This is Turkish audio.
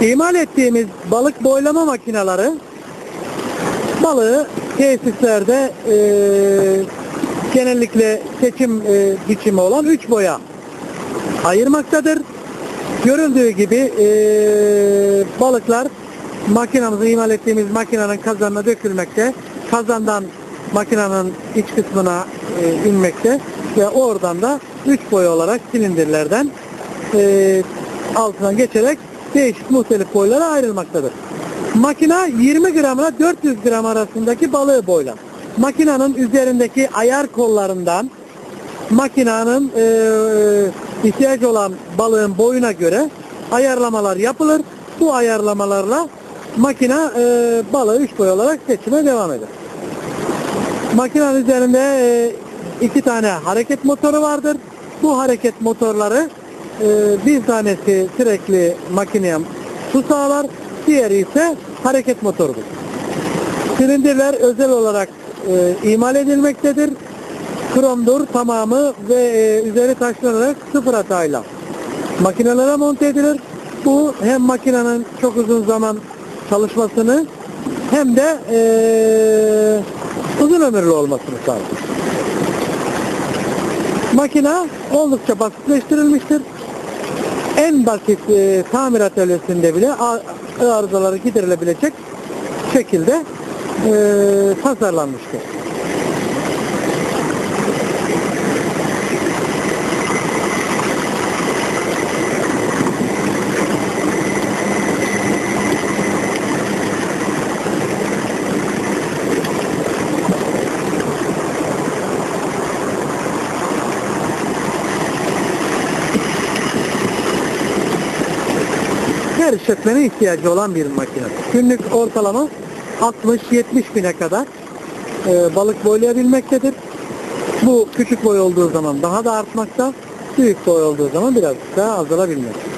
İmal ettiğimiz balık boylama makineleri balığı tesislerde eee, genellikle seçim eee, biçimi olan 3 boya ayırmaktadır. Görüldüğü gibi eee, balıklar makinamızı imal ettiğimiz makinenin kazanına dökülmekte. Kazandan makinenin iç kısmına eee, inmekte ve oradan da 3 boy olarak silindirlerden eee altından geçerek değişik muhtelif boylara ayrılmaktadır. Makina 20 gramla 400 gram arasındaki balığı boylar. Makinanın üzerindeki ayar kollarından makinanın eee ihtiyaç olan balığın boyuna göre ayarlamalar yapılır. Bu ayarlamalarla makina eee balığı 3 boy olarak seçime devam eder. Makinenin üzerinde eee, iki tane hareket motoru vardır. Bu hareket motorları eee, bir tanesi sürekli makineye su sağlar, diğeri ise hareket motorudur. Silindirler özel olarak eee, imal edilmektedir. Kromdur tamamı ve eee, üzeri taşlanarak sıfır hatayla makinelere monte edilir. Bu hem makinenin çok uzun zaman çalışmasını hem de eee, uzun ömürlü olmasını sağlar. Makina oldukça basitleştirilmiştir. En basit eee, tamir atölyesinde bile arızaları giderilebilecek şekilde eee, tasarlanmıştır. Her işletmenin ihtiyacı olan bir makine. Günlük ortalama 60-70 bine kadar e, balık boylayabilmektedir. Bu küçük boy olduğu zaman daha da artmakta, büyük boy olduğu zaman biraz daha azalabilmekte.